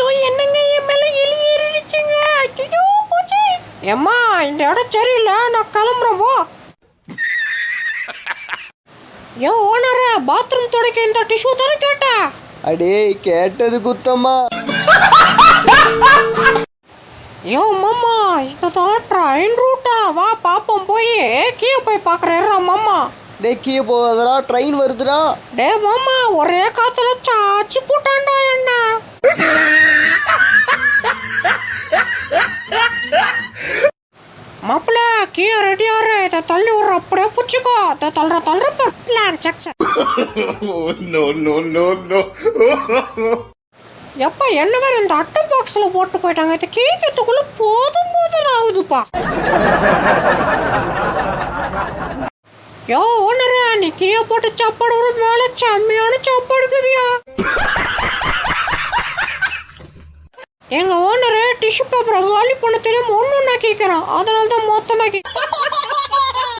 அச்சோ என்னங்க என் மேல எலி ஏறிடுச்சுங்க ஐயோ போச்சு. ஏம்மா இந்த இடம் சரியில்லை நான் கிளம்புறேன் போ. ஏன் ஓனர பாத்ரூம் துடைக்க இந்த டிஷ்யூ தானே கேட்ட அடே கேட்டது குத்தம்மா யோ மாமா இதுதான் ட்ரெயின் ரூட்டா வா பாப்போம் போய். கீழே போய் பார்க்குறேன் மாமா. டே கீழே போகாதடா ட்ரெயின் வருதுடா. டே மாமா ஒரே காத்துல சாச்சி போட்டான்டா. கீழே ரெடியாரு இதை தள்ளி விட்ற. அப்படியே பிடிச்சிக்கோ. இதை தள்ளுற தள்ளுற பிளான் no, no, no. எப்பா என்ன வேற இந்த அட்டை பாக்ஸ்ல போட்டு போயிட்டாங்க? இதை கேட்கறதுக்குள்ள போதும் போதும் ஆகுதுப்பா. யோ ஓனரே நீ கீழே போட்டு சாப்பாடு ஒரு மேல செம்மையான சாப்பாடு இருக்குதுயா. எங்க ஓனரு டிஷ்யூ பேப்பரை காலி பண்ண தெரியாம ஒண்ணு நான் கேட்கறான் அதனால தான் மொத்தமா கேட்க